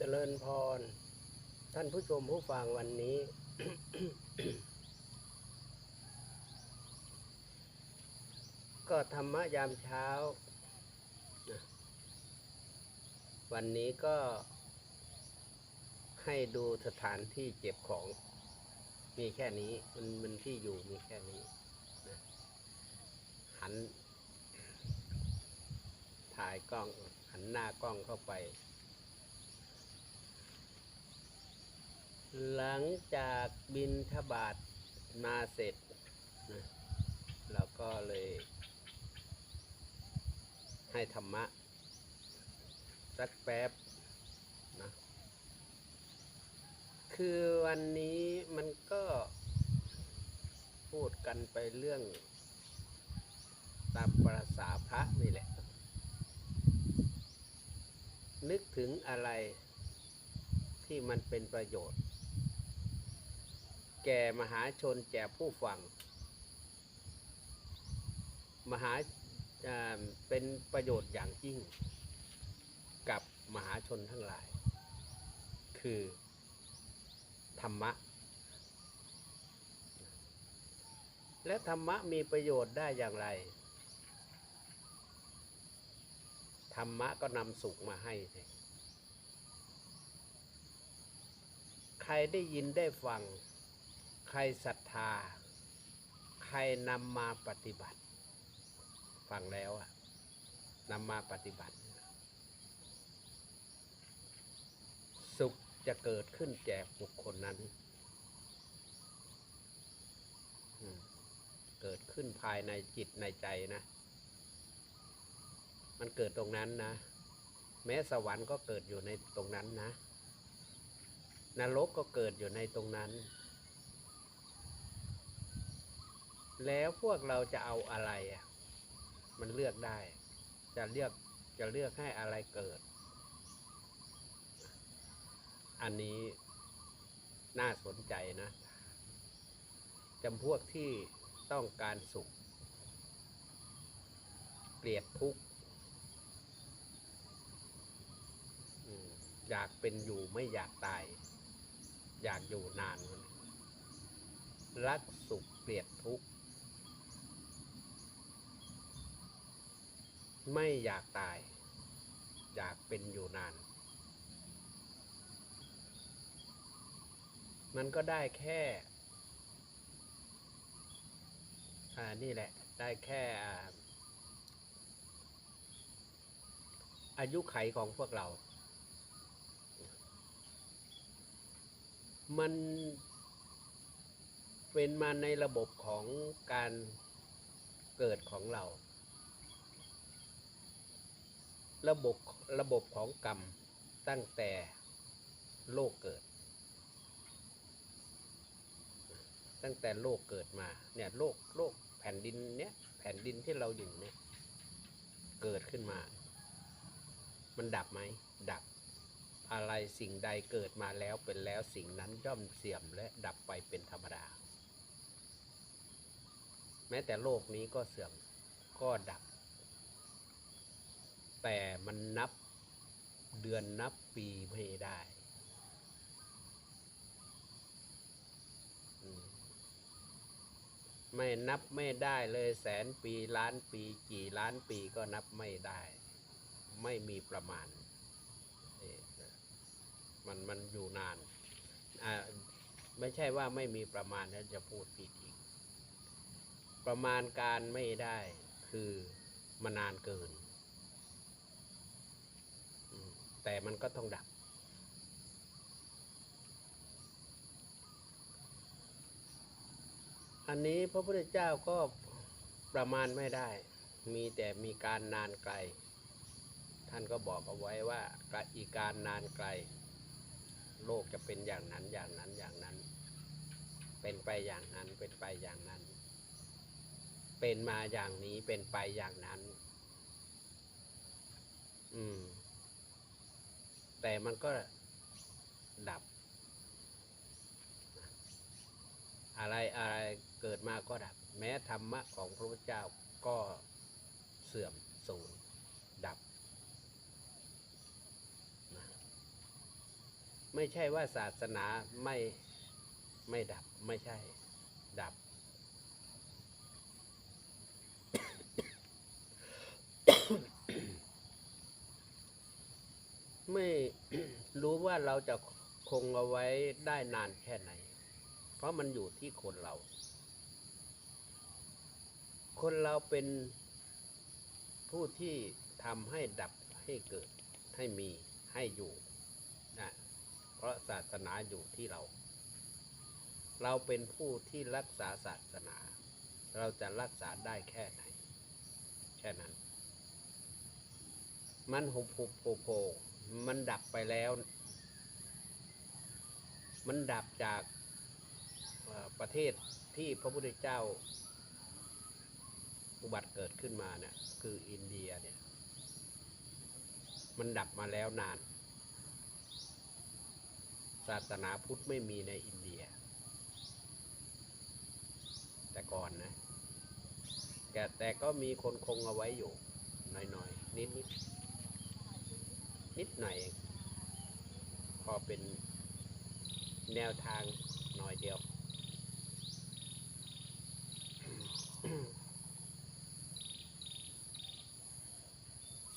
เจริญพร ท่านผู้ชมผู้ฟังวันนี้ ก็ธรรมะยามเช้า วันนี้ก็ให้ดูสถานที่เก็บของ มีแค่นี้ มันมันที่อยู่มีแค่นี้นะหัน ถ่ายกล้องหันหน้ากล้องเข้าไป หลังจากบินทบาทมาเสร็จนะเราก็เลย ให้ธรรมะ สักแป๊บนะคือวันนี้มันก็พูดกันไปเรื่อง ตามประษาพระนี่แหละ นึกถึงอะไรที่มันเป็นประโยชน์ แก่มหาชนแก่ผู้ฟัง มหาาเป็นประโยชน์อย่างยิ่ง กับมหาชนทั้งหลาย คือ ธรรมะ และธรรมะมีประโยชน์ได้อย่างไร ธรรมะก็นำสุขมาให้ใครได้ยินได้ฟัง ใครศรัทธา ใครนำมาปฏิบัติ ฟังแล้วอะนำมาปฏิบัติ สุขจะเกิดขึ้นแก่บุคคลนั้น เกิดขึ้นภายในจิตในใจนะ มันเกิดตรงนั้นนะ แม้สวรรค์ก็เกิดอยู่ในตรงนั้นนะนรกก็เกิดอยู่ในตรงนั้น แล้วพวกเราจะเอาอะไรอะ มันเลือกได้ จะเลือกจะเลือกให้อะไรเกิด อันนี้น่าสนใจนะจำพวกที่ต้องการสุข เกลียดทุกข์อยากเป็นอยู่ไม่อยากตาย อยากอยู่นานมันรักสุขเกลียดทุกข์ ไม่อยากตาย อยากเป็นอยู่นาน มันก็ได้แค่ อ่า นี่แหละ ได้แค่อาอายุไขของพวกเรา มันเป็นมาในระบบของการเกิดของเรา ระบบระบบของกรรมตั้งแต่โลกเกิด ตั้งแต่โลกเกิดมาเนี่ยโลกโลกแผ่นดินเนี้ยแผ่นดินที่เราอยู่เนี่ยเกิดขึ้นมา มันดับไหมดับอะไรสิ่งใดเกิดมาแล้วเป็นแล้วสิ่งนั้นย่อมเสื่อมและดับไปเป็นธรรมดา แม้แต่โลกนี้ก็เสื่อมก็ดับ แต่มันนับเดือนนับปีไม่ได้ ไม่นับไม่ได้เลยแสนปีล้านปีกี่ล้านปีก็นับไม่ได้ ไม่มีประมาณ มันมันอยู่นานอ่าไม่ใช่ว่าไม่มีประมาณแล้วจะพูดผิดอีก ประมาณการไม่ได้คือมานานเกิน อืม แต่มันก็ต้องดับ อันนี้พระพุทธเจ้าก็ประมาณไม่ได้ มีแต่มีการนานไกล ท่านก็บอกเอาไว้ว่ากะอีการนานไกล โลกจะเป็นอย่างนั้นอย่างนั้นอย่างนั้น เป็นไปอย่างนั้นเป็นไปอย่างนั้น เป็นมาอย่างนี้เป็นไปอย่างนั้น อืม แต่มันก็ดับ อะไรอะไรเกิดมาก็ดับ แม้ธรรมะของพระพุทธเจ้าก็เสื่อมสูญดับ ไม่ใช่ว่าศาสนาไม่ไม่ดับไม่ใช่ดับ ไม่รู้ว่าเราจะคงเอาไว้ได้นานแค่ไหน เพราะมันอยู่ที่คนเรา คนเราเป็นผู้ที่ทำให้ดับให้เกิดให้มีให้อยู่นะเพราะศาสนาอยู่ที่เรา เราเป็นผู้ที่รักษาศาสนา เราจะรักษาได้แค่ไหน แค่นั้น มันหุบหุบโผล่โผล่ มันดับไปแล้ว มันดับจากประเทศที่พระพุทธเจ้า อุบัติเกิดขึ้นมาเนี่ยคืออินเดียเนี่ย มันดับมาแล้วนาน ศาสนาพุทธไม่มีในอินเดีย แต่ก่อนนะแต่แต่ก็มีคนคงเอาไว้อยู่หน่อยๆ นิดนิดๆ นิดหน่อย พอเป็นแนวทางหน่อยเดียว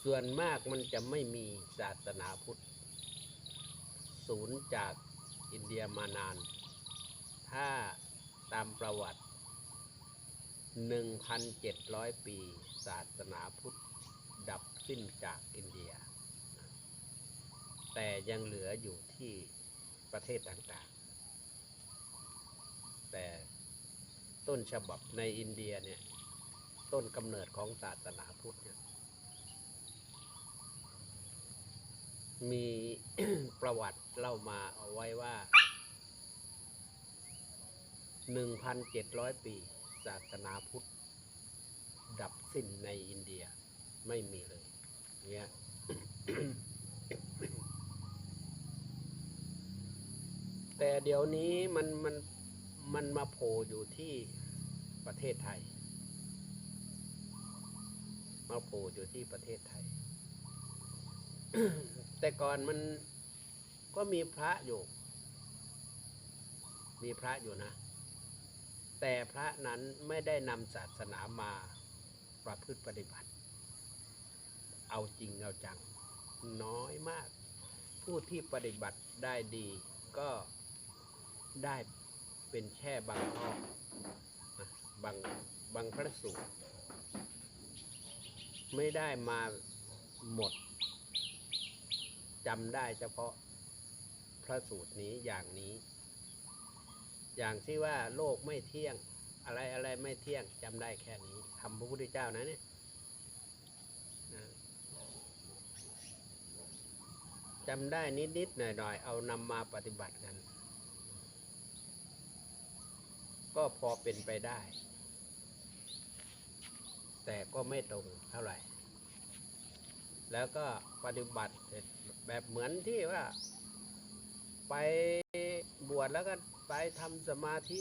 ส่วนมากมันจะไม่มีศาสนาพุทธ ศูนย์จากอินเดียมานาน ถ้าตามประวัติ 1,700 ปี ศาสนาพุทธ ดับสิ้นจากอินเดีย แต่ยังเหลืออยู่ที่ประเทศต่างๆ แต่ต้นฉบับในอินเดียเนี่ย ต้นกำเนิดของศาสนาพุทธเนี่ยมีประวัติเล่ามาเอาไว้ว่า 1,700 ปี ศาสนาพุทธ ดับสิ้นในอินเดียไม่มีเลย เนี่ย แต่เดี๋ยวนี้มันมันมันมาโผล่อยู่ที่ประเทศไทย มาโผล่อยู่ที่ประเทศไทย แต่ก่อนมันก็มีพระอยู่ มีพระอยู่นะ แต่พระนั้นไม่ได้นำศาสนามาประพฤติปฏิบัติ เอาจริงเอาจัง น้อยมาก ผู้ที่ปฏิบัติได้ดีก็ ได้เป็นแค่บางข้อบางบางพระสูตรไม่ได้มาหมดจำได้เฉพาะพระสูตรนี้อย่างนี้ อย่างที่ว่าโลกไม่เที่ยงอะไรอะไรไม่เที่ยงจำได้แค่นี้ทำพระพุทธเจ้านะเนี่ยจำได้นิดๆหน่อยๆเอานำมาปฏิบัติกัน ก็พอเป็นไปได้ แต่ก็ไม่ตรงเท่าไหร่ แล้วก็ปฏิบัติแบบเหมือนที่ว่า ไปบวชแล้วก็ไปทำสมาธิ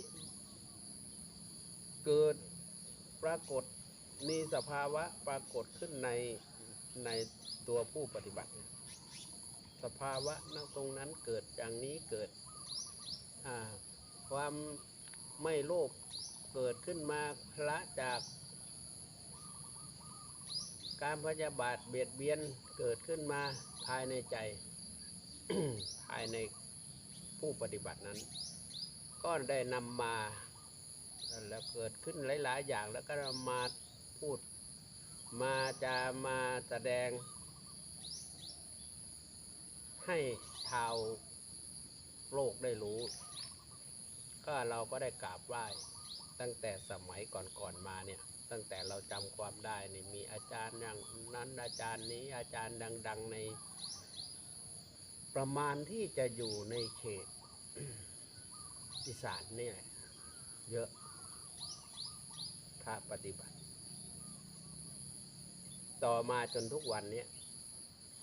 เกิดปรากฏมีสภาวะปรากฏขึ้นในในตัวผู้ปฏิบัติ สภาวะนั่งตรงนั้นเกิดอย่างนี้เกิดความ ไม่โลภเกิดขึ้นมาละจากการพยาบาทเบียดเบียนเกิดขึ้นมาภายในใจ ภายในผู้ปฏิบัตินั้น ก็ได้นำมาแล้วเกิดขึ้นหลาย ๆ อย่างแล้วก็มาพูดมาจะมาแสดง ให้ชาวโลกได้รู้ ก็เราก็ได้กราบไหว้ตั้งแต่สมัยก่อนๆมาเนี่ย ตั้งแต่เราจำความได้นี่มีอาจารย์อย่างนั้นอาจารย์นี้อาจารย์ดัง ๆใน ประมาณที่จะอยู่ในเขตอีสานนี่แหละเยอะพระปฏิบัติ ต่อมาจนทุกวันเนี้ย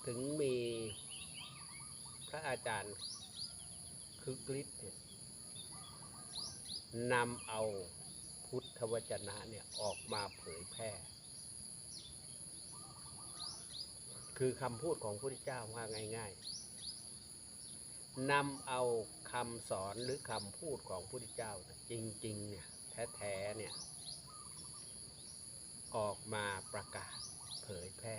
ถึงมีพระอาจารย์คึกฤทธิ์เนี่ย นำเอาพุทธวจนะเนี่ยออกมาเผยแพร่ คือคำพูดของพระพุทธเจ้าว่าง่าย ๆนำเอาคำสอนหรือคำพูดของพระพุทธเจ้าจริงๆเนี่ยแท้ๆเนี่ยออกมาประกาศเผยแพร่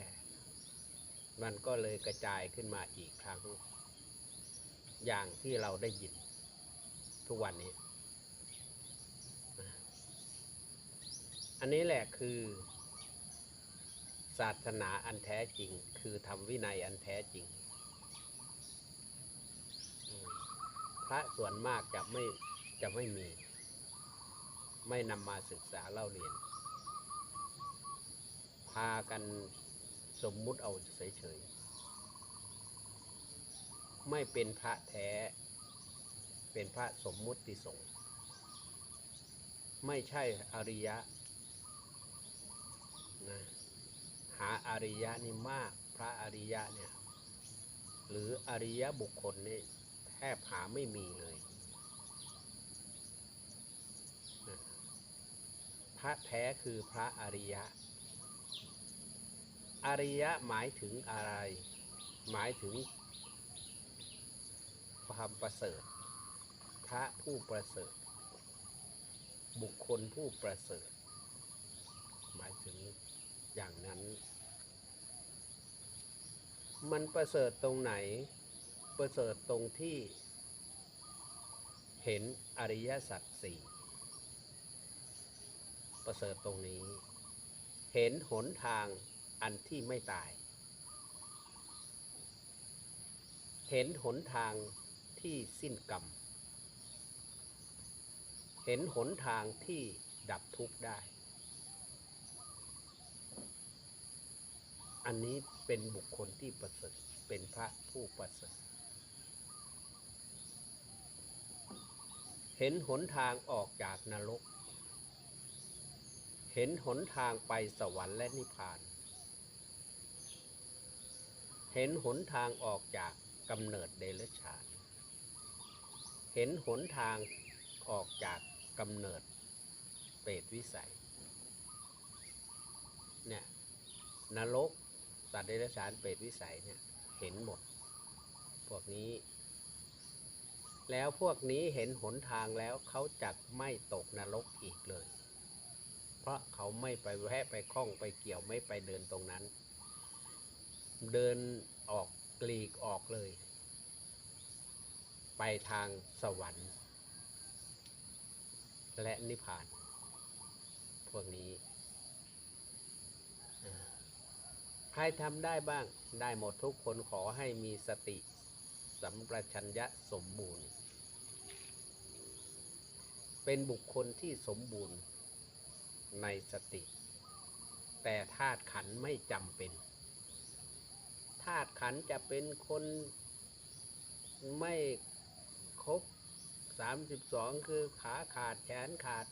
มันก็เลยกระจายขึ้นมาอีกครั้ง อย่างที่เราได้ยินทุกวันนี้ อันนี้แหละคือ ศาสนาอันแท้จริง คือธรรมวินัยอันแท้จริง พระส่วนมากจะไม่จะไม่มี ไม่นำมาศึกษาเล่าเรียน พากันสมมุติเอาเฉยๆ ไม่เป็นพระแท้ เป็นพระสมมุติสงฆ์ไม่ใช่อริยะ นะหาอริยะนี่มากพระอริยะเนี่ยหรืออริยบุคคลนี่แทบหาไม่มีเลยนะพระแท้คือพระอริยะ อริยะหมายถึงอะไร หมายถึงความประเสริฐ พระผู้ประเสริฐ บุคคลผู้ประเสริฐ หมายถึง อย่างนั้น มันประเสริฐตรงไหน ประเสริฐตรงที่ เห็นอริยสัจสี่ประเสริฐตรงนี้ เห็นหนทางอันที่ไม่ตาย เห็นหนทางที่สิ้นกรรม เห็นหนทางที่ดับทุกข์ได้ อันนี้เป็นบุคคลที่ประเสริฐเป็นพระผู้ประเสริฐเห็นหนทางออกจากนรก เห็นหนทางไปสวรรค์และนิพพาน เห็นหนทางออกจากกำเนิดเดรัจฉาน เห็นหนทางออกจากกำเนิดเปรตวิสัย เนี่ยนรก สัตว์เดรัจฉานเปรตวิสัยเนี่ยเห็นหมด พวกนี้ แล้วพวกนี้เห็นหนทางแล้วเขาจะไม่ตกนรกอีกเลย เพราะเขาไม่ไปแวะไปคล้องไปเกี่ยวไม่ไปเดินตรงนั้น เดินออกกลีกออกเลย ไปทางสวรรค์ และนิพพาน พวกนี้อ่าใค รทำได้บ้างได้หมดทุกคนขอให้มีสติสัมปชัญญะสมบูรณ์ เป็นบุคคลที่สมบูรณ์ในสติ แต่ธาตุขันไม่จำเป็นธาตุขันจะเป็นคนไม่ครบสามสิบสองคือขาขาดแขนขาด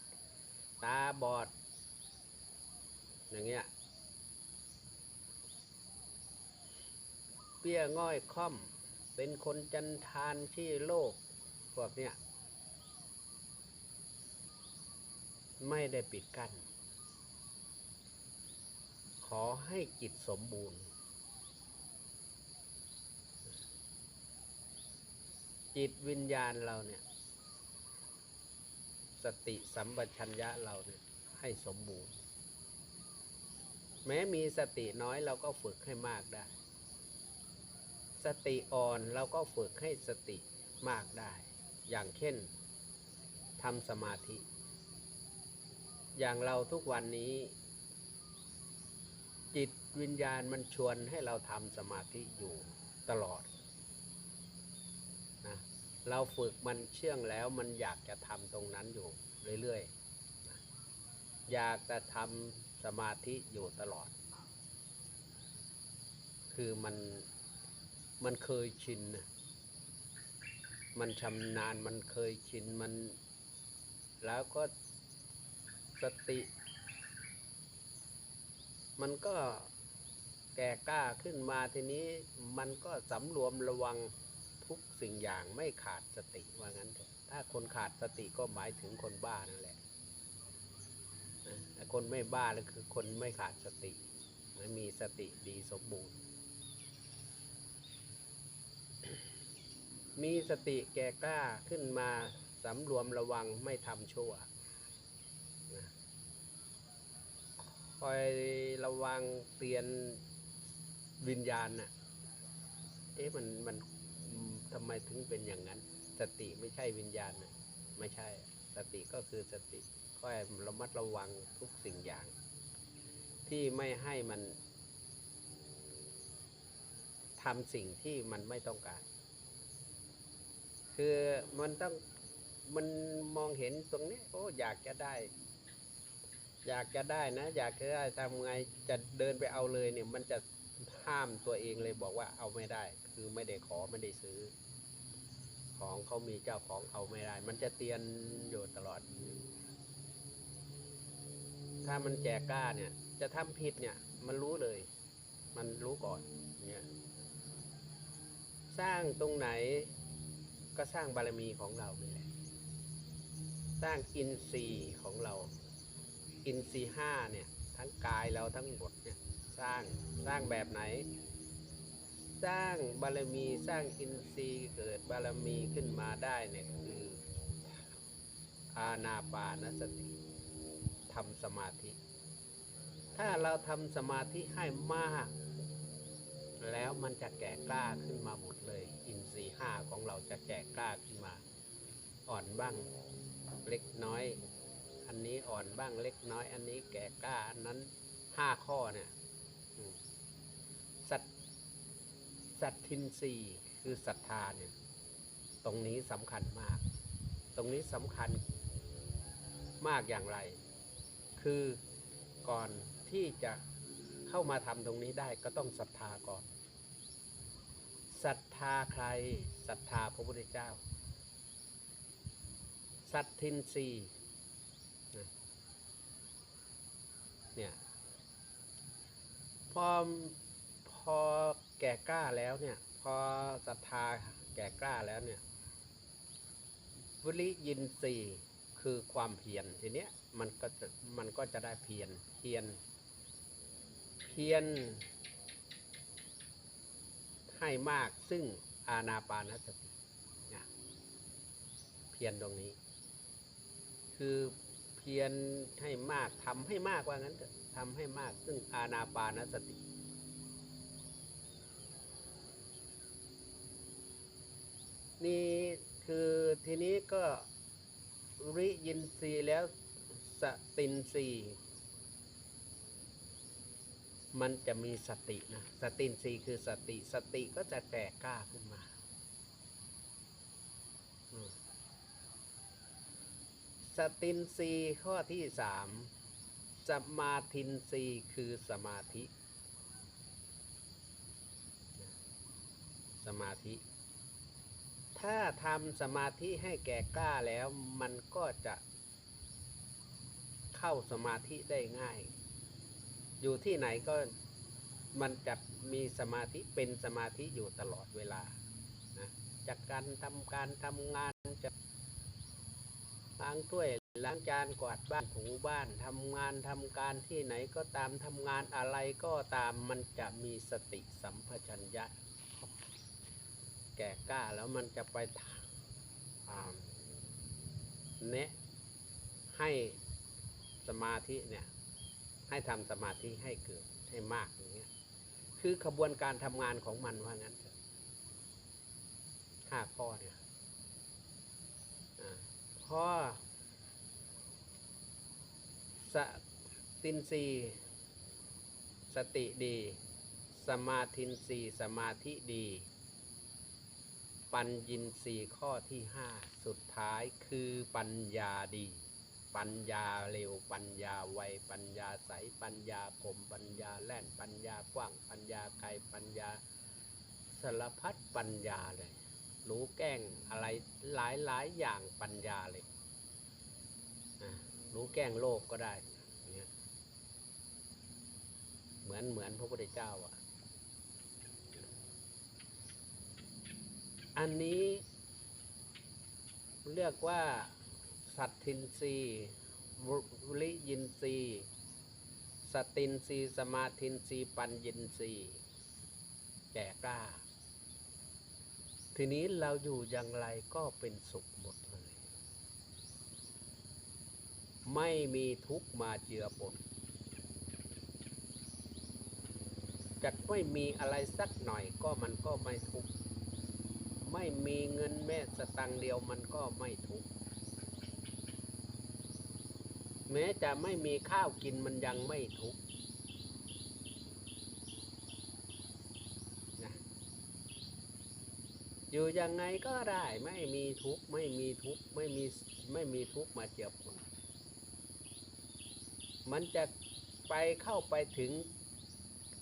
ตาบอด อย่างเงี้ย เปี้ยง่อยค่อม เป็นคนจันทานที่โลก พวกเนี้ยไม่ได้ปิดกั้นขอให้จิตสมบูรณ์ จิตวิญญาณเราเนี่ย สติสัมปชัญญะเราเนี่ย ให้สมบูรณ์ แม้มีสติน้อยเราก็ฝึกให้มากได้ สติอ่อนเราก็ฝึกให้สติมากได้ อย่างเช่นทำสมาธิ อย่างเราทุกวันนี้ จิตวิญญาณมันชวนให้เราทำสมาธิอยู่ตลอดนะเราฝึกมันเชื่องแล้วมันอยากจะทำตรงนั้นอยู่เรื่อยๆ อยากจะทำสมาธิอยู่ตลอด คือมัน มันเคยชินนะมันชำนาญมันเคยชินมัน แล้วก็สติ มันก็แก่กล้าขึ้นมาทีนี้มันก็สำรวมระวังทุกสิ่งอย่างไม่ขาดสติว่างั้นเถอะถ้าคนขาดสติก็หมายถึงคนบ้านั่นแหละแต่คนไม่บ้าแล้วคือคนไม่ขาดสติไม่มีสติดีสมบูรณ์ มีสติแก่กล้าขึ้นมาสำรวมระวังไม่ทำชั่วนะคอยระวังเตือนวิญญาณน่ะ เอ๊ะมันมันทำไมถึงเป็นอย่างนั้น สติไม่ใช่วิญญาณนะไม่ใช่ สติก็คือสติคอยระมัดระวังทุกสิ่งอย่าง ที่ไม่ให้มันทำสิ่งที่มันไม่ต้องการ คือมันต้องมันมองเห็นตรงนี้โอ้อยากจะได้ อยากจะได้นะ อยากจะได้ทำไงจะเดินไปเอาเลยเนี่ย มันจะห้ามตัวเองเลยบอกว่าเอาไม่ได้ คือไม่ได้ขอไม่ได้ซื้อ ของเขามีเจ้าของเอาไม่ได้ มันจะเตือนอยู่ตลอด ถ้ามันแจกกล้าเนี่ย จะทำผิดเนี่ย มันรู้เลย มันรู้ก่อนเนี่ยสร้างตรงไหน ก็สร้างบารมีของเรานี่แหละสร้างอินทรีย์ของเรา อินทรีย์ห้าเนี่ยทั้งกายเราทั้งหมดเนี่ยสร้างสร้างแบบไหน สร้างบารมีสร้างอินทรีย์เกิดบารมีขึ้นมาได้เนี่ยคืออาณาปานสติทำสมาธิ ถ้าเราทำสมาธิให้มาก แล้วมันจะแก่กล้าขึ้นมาหมดเลย อินทรีย์ห้าของเราจะแก่กล้าขึ้นมา อ่อนบ้างเล็กน้อย อันนี้อ่อนบ้างเล็กน้อย อันนี้แก่กล้าอันนั้นห้าข้อเนี่ยสัตสัตทินรีคือศรัทธาเนี่ย ตรงนี้สำคัญมาก ตรงนี้สำคัญมากอย่างไร คือก่อนที่จะเข้ามาทำตรงนี้ได้ก็ต้องศรัทธาก่อน ศรัทธาใครศรัทธาพระพุทธเจ้า สัตทินรีเนี่ยพอพอแก่กล้าแล้วเนี่ยพอศรัทธาแก่กล้าแล้วเนี่ยวิริยินทรีย์คือความเพียรทีเนี้ยมันก็จะมันก็จะได้เพียรเพียรเพียร ให้มากซึ่งอาณาปานสตินะเพียรตรงนี้ คือเพียรให้มากทำให้มากว่างั้นเถอะทำให้มากซึ่งอาณาปานสติ นี่คือทีนี้ก็ริยินทรีย์แล้วสตินทรีย์ มันจะมีสตินะ สตินทรีย์คือสติ สติก็จะแก่กล้าขึ้นมา สตินทรีย์ข้อที่สามสมาธินทรีคือสมาธิ สมาธิ ถ้าทำสมาธิให้แก่กล้าแล้วมันก็จะเข้าสมาธิได้ง่าย อยู่ที่ไหนก็มันจะมีสมาธิเป็นสมาธิอยู่ตลอดเวลานะจากการทำการทำงานจะล้างถ้วยล้างจานกวาดบ้านถูบ้านทำงานทำการที่ไหนก็ตามทำงานอะไรก็ตามมันจะมีสติสัมปชัญญะ แก่กล้าแล้วมันจะไปทำอ่าแนะให้สมาธิเนี่ย ให้ทำสมาธิให้เกิดให้มากอย่างเงี้ย คือขบวนการทำงานของมันว่างั้นห้าข้อเนี่ยอ่าข้อสตินรีสติดี สมาธินรีสมาธิดี ปัญญินสีข้อที่ห้าสุดท้ายคือปัญญาดี ปัญญาเร็วปัญญาไวปัญญาใสปัญญาคมปัญญาแล่นปัญญากว้าง ปัญญาไกลปัญญาสารพัดปัญญาเลย รู้แก้งอะไรหลายหลายอย่างปัญญาเลยรู้แก้งโลกก็ได้เนี่ยเหมือนเหมือนพระพุทธเจ้าอะ อันนี้เรียกว่า สัตทินรีวริยินรีสตินรีสมาธินรีปัญญินรีแก่กล้า ทีนี้เราอยู่อย่างไรก็เป็นสุขหมดเลย ไม่มีทุกข์มาเจือปนจะไม่มีอะไรสักหน่อยก็มันก็ไม่ทุกข์ไม่มีเงินแม้สตังเดียวมันก็ไม่ทุกข์ แม้จะไม่มีข้าวกินมันยังไม่ทุกข์นะอยู่ยังไงก็ได้ไม่มีทุกข์ไม่มีทุกข์ไม่มีไม่มีทุกข์มาเจือปนมันจะไปเข้าไปถึง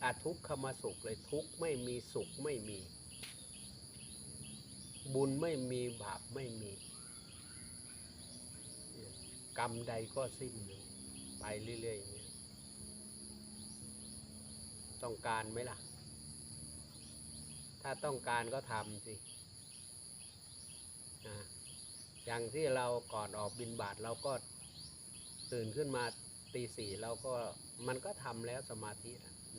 อาทุกขมสุขเลยทุกข์ไม่มีสุขไม่มี บุญไม่มีบาปไม่มี กรรมใดก็สิ้นเลยไปเรื่อยๆเงี้ยต้องการไหมล่ะ ถ้าต้องการก็ทำสิอะอย่างที่เราก่อนออกบินบาทเราก็ตื่นขึ้นมาตีสี่เราก็มันก็ทำแล้วสมาธิ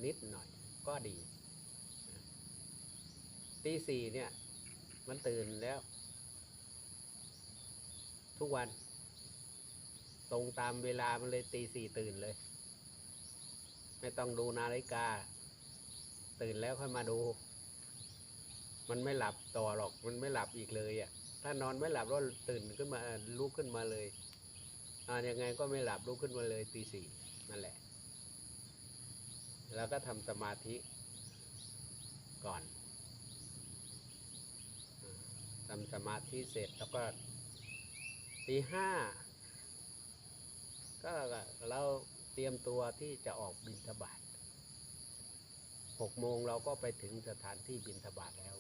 นิดหน่อยก็ดีตีสี่เนี่ย มันตื่นแล้ว ทุกวัน ตรงตามเวลามันเลยตีสี่ตื่นเลย ไม่ต้องดูนาฬิกา ตื่นแล้วค่อยมาดู มันไม่หลับต่อหรอกมันไม่หลับอีกเลยอะ ถ้านอนไม่หลับก็ตื่นขึ้นมาลุกขึ้นมาเลยอ่ายังไงก็ไม่หลับลุกขึ้นมาเลยตีสี่นั่นแหละ แล้วก็ทำสมาธิก่อนทำสมาธิเสร็จแล้วก็ตีห้า ก็เราเตรียมตัวที่จะออกบินทบาทหกโมงเราก็ไปถึงสถานที่บินทบาทแล้ว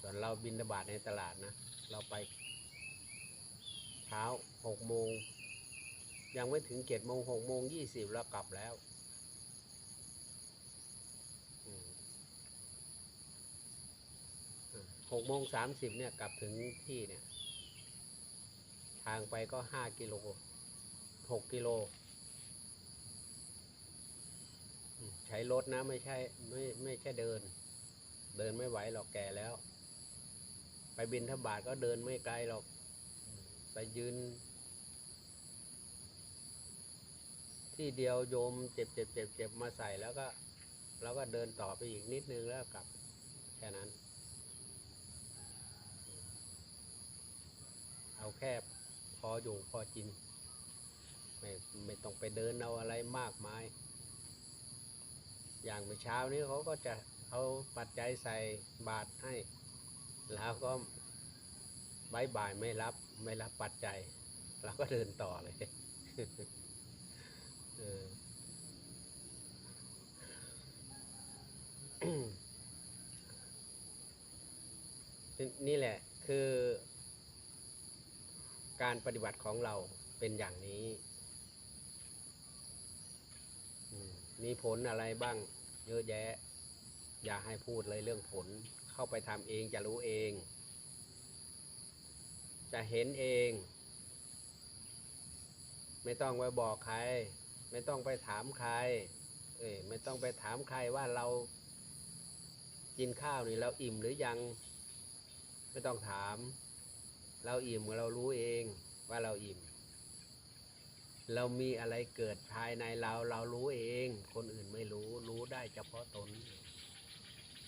ส่วนเราบินทบาทในตลาดนะ เราไปเช้าหกโมง ยังไม่ถึงเจ็ดโมงหกโมงยี่สิบเรากลับแล้วหกโมงสามสิบเนี่ยกลับถึงที่เนี่ย ทางไปก็ห้ากิโลหกกิโล ใช้รถนะไม่ใช่ไม่ไม่ใช่เดิน เดินไม่ไหวหรอกแก่แล้ว ไปบินทบาทก็เดินไม่ไกลหรอกไปยืน ที่เดียวโยมเจ็บเจ็บเจ็บเจ็บมาใส่แล้วก็แล้วก็เดินต่อไปอีกนิดนึงแล้วกลับแค่นั้น เอาแค่ ออยู่พอกิน ไม่ไม่ต้องไปเดินเอาอะไรมากมาย อย่างเมื่อเช้านี้เขาก็จะเอาปัจจัยใส่บาตรให้ แล้วก็บายบายไม่รับไม่รับปัจจัยเราก็เดินต่อเลยเออนี่นี่แหละคือ การปฏิบัติของเราเป็นอย่างนี้มมีผลอะไรบ้างเยอะแยะ อย่าให้พูดเลยเรื่องผล เข้าไปทำเองจะรู้เอง จะเห็นเอง ไม่ต้องไปบอกใคร ไม่ต้องไปถามใคร เอ้ยไม่ต้องไปถามใครว่าเรากินข้าวนี่เราอิ่มหรือยัง ไม่ต้องถาม เราอิ่มเรารู้เองว่าเราอิ่ม เรามีอะไรเกิดภายในเราเรารู้เอง คนอื่นไม่รู้รู้ได้เฉพาะตน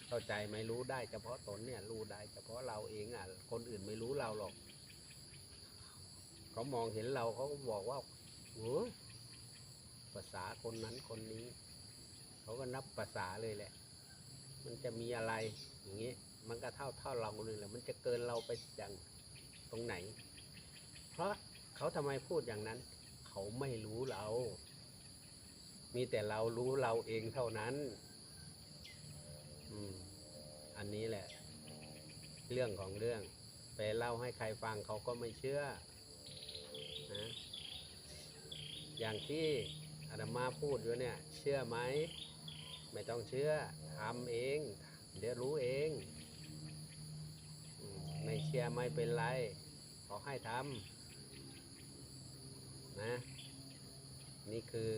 เข้าใจไหมรู้ได้เฉพาะตนเนี่ยรู้ได้เฉพาะเราเองอะ คนอื่นไม่รู้เราหรอก เขามองเห็นเราเขาก็บอกว่าโอ้ภาษาคนนั้นคนนี้ เขาก็นับภาษาเลยแหละ มันจะมีอะไรอย่างนี้มันก็เท่าเท่าเราเลยแหละมันจะเกินเราไปอย่าง รงไหน เพราะเขาทำไมพูดอย่างนั้น เขาไม่รู้เรา มีแต่เรารู้เราเองเท่านั้น อืม อันนี้แหละ เรื่องของเรื่อง ไปเล่าให้ใครฟังเขาก็ไม่เชื่อนะอย่างที่อาตมาพูดอยู่เนี่ย เชื่อไหม ไม่ต้องเชื่อทำเอง เดี๋ยวรู้เอง ไม่เชื่อไม่เป็นไร ขอให้ทำนะ นี่คือ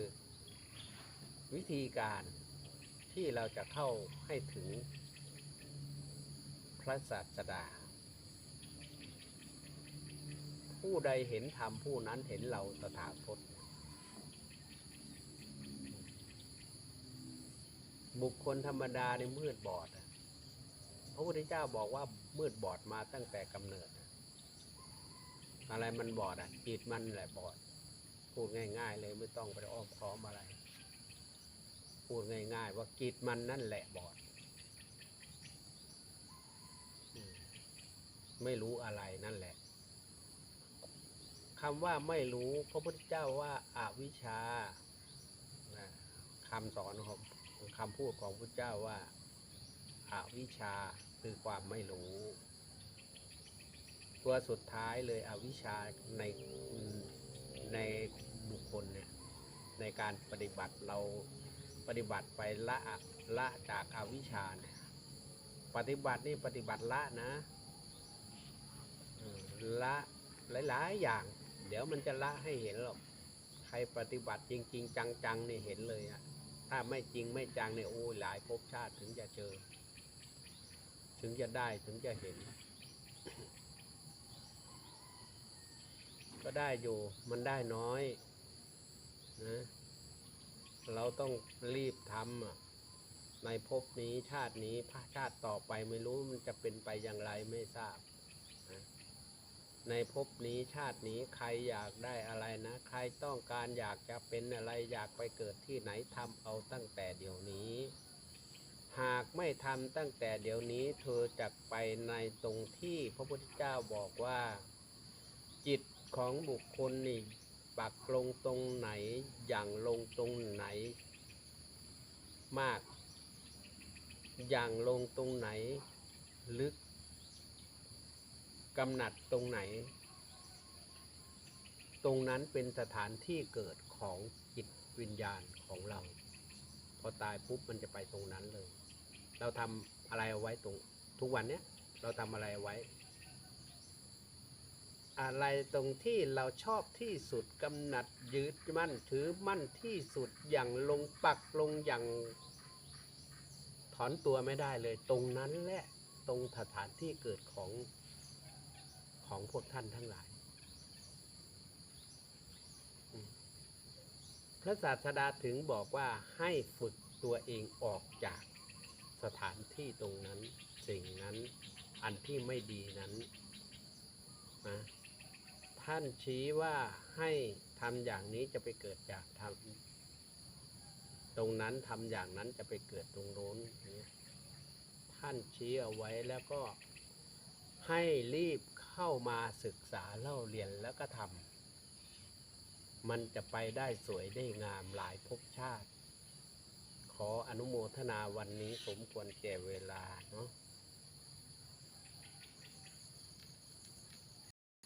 วิธีการที่เราจะเข้าให้ถึงพระศาสดา ผู้ใดเห็นธรรมผู้นั้นเห็นเราตถาคตบุคคลธรรมดาในมืดบอด พระพุทธเจ้าบอกว่ามืดบอดมาตั้งแต่กำเนิด อะไรมันบอดอะจิตมันแหละบอด พูดง่าย ๆ เลยไม่ต้องไปอ้อมค้อมอะไร พูดง่าย ๆ ว่าจิตมันนั่นแหละบอด ไม่รู้อะไรนั่นแหละคำว่าไม่รู้พระพุทธเจ้าว่าอาวิชชาคำสอนของคำพูดของพระเจ้าว่าอาวิชชาคือความไม่รู้ ตัวสุดท้ายเลยอวิชชาในในบุคคลเนี่ยในการปฏิบัติเราปฏิบัติไปละละจากอาวิชชาเนี่ยปฏิบัตินี่ปฏิบัติละนะละหลาย ๆ อย่าง เดี๋ยวมันจะละให้เห็นหรอกใครปฏิบัติจริง ๆ จังๆเนี่ยเห็นเลยอะถ้าไม่จริงไม่จังเนี่ยโอ้ยหลายภพชาติถึงจะเจอ ถึงจะได้ถึงจะเห็น ก็ได้อยู่มันได้น้อยนะเราต้องรีบทำอะในภพนี้ชาตินี้พระชาติต่อไปไม่รู้มันจะเป็นไปอย่างไรไม่ทราบนะในภพนี้ชาตินี้ใครอยากได้อะไรนะ ใครต้องการอยากจะเป็นอะไรอยากไปเกิดที่ไหนทำเอาตั้งแต่เดี๋ยวนี้ หากไม่ทำตั้งแต่เดี๋ยวนี้เธอจะไปในตรงที่พระพุทธเจ้าบอกว่า จิต ของบุคคลนี่ปักลงตรงไหนอย่างลงตรงไหน มาก อย่างลงตรงไหน ลึกกำหนัดตรงไหน ตรงนั้นเป็นสถานที่เกิดของจิตวิญญาณของเรา พอตายปุ๊บมันจะไปตรงนั้นเลย เราทำอะไรเอาไว้ตรงทุกวันเนี้ยเราทำอะไรเอาไว้ อะไรตรงที่เราชอบที่สุดกำหนัดยึดมั่นถือมั่นที่สุดอย่างลงปักลงอย่าง ถอนตัวไม่ได้เลย ตรงนั้นแหละตรงสถานที่เกิดของของพวกท่านทั้งหลาย พระศาสดาถึงบอกว่าให้ฝึกตัวเองออกจากสถานที่ตรงนั้น สิ่งนั้นอันที่ไม่ดีนั้นนะ ท่านชี้ว่าให้ทำอย่างนี้จะไปเกิดจากทำตรงนั้นทำอย่างนั้นจะไปเกิดตรงโน้นเนี่ยท่านชี้เอาไว้แล้วก็ให้รีบเข้ามาศึกษาเล่าเรียนแล้วก็ทำมันจะไปได้สวยได้งามหลายภพชาติ ขออนุโมทนาวันนี้สมควรแก่เวลาเนาะ